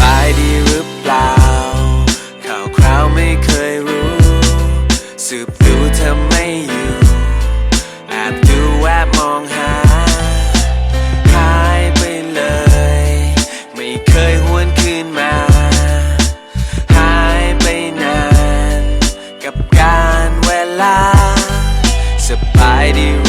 สบายดีหรือเปล่า ข่าวคราวไม่เคยรู้ สืบดูเธอไม่อยู่แอบดูแวบมองหาหายไปเลย ไม่เคยหวนคืนมา หายไปนาน กับการเวลา สบายดี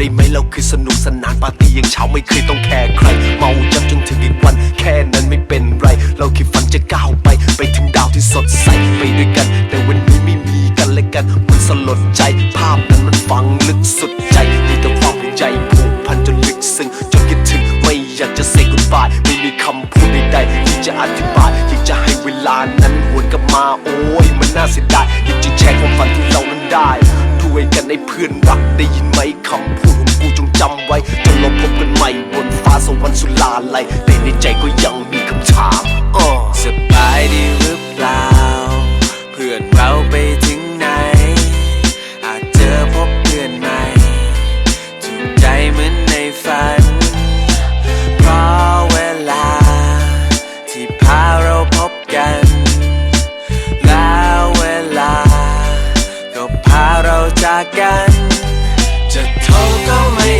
ได้ไหมเราคือสนุกสนานปาร์ตี้ยังเช้าไม่เคยต้องแคร์ใคร เมาจำจนถึงอีกวัน แค่นั้นไม่เป็นไร เราแค่ฝันจะก้าวไป ไปถึงดาวที่สดใสไปด้วยกัน แต่วันนี้ไม่มีกันและกันมันสลดใจ ภาพนั้นมันฝังลึกสุดใจมีแต่ความห่วงใยผูกพันจนลึกซึ้งจนคิดถึงไม่อยากจะ say goodbye ไม่มีคำพูดใดๆที่จะอธิบายอยากจะให้เวลานั้นวนกลับมาโอ้ยมันน่าเสียดาย ในใจก็ยังมีคำถามอ้อสบายดีหรือเปล่า เพื่อนเราไปถึงไหน อาจเจอพบเพื่อนใหม่ถูกใจเหมือนในฝัน เพราะเวลา ที่พาเราพบกัน แล้วเวลา ก็พาเราจากกัน จะโทรก็ไม่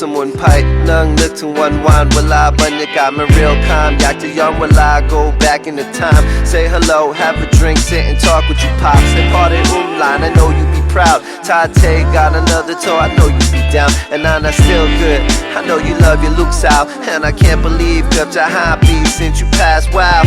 สมุนไพรนั่งนึกถึงวันวานเวลาบรรยากาศมัน real calm อยากจะย้อนเวลา go back in the time say hello have a drink sit and talk with you pops say party umline I know you be proud Tate got another tour I know you be down and Nana still good I know you love your looks out and I can't believe เกือบจะ5ปี since you passed wow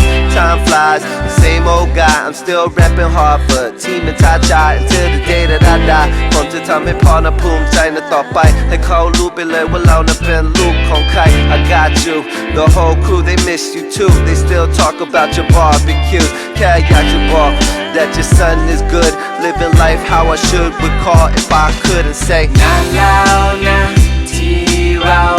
time flies same old guy I'm still rapping hard for ทีมเป็นท้าชาย until the day that I die ผมจะทำให้พ่อนะภูมิใจนะต่อไป ให้เขารู้ไปเลยว่าเรานะเป็นลูกของใคร I got you the whole crew they miss you too they still talk about your barbecue แค่อยากจะบอก that your son is good living life how I should recall if I couldn't say นานแล้วนะที่เราไม่ได้เจอ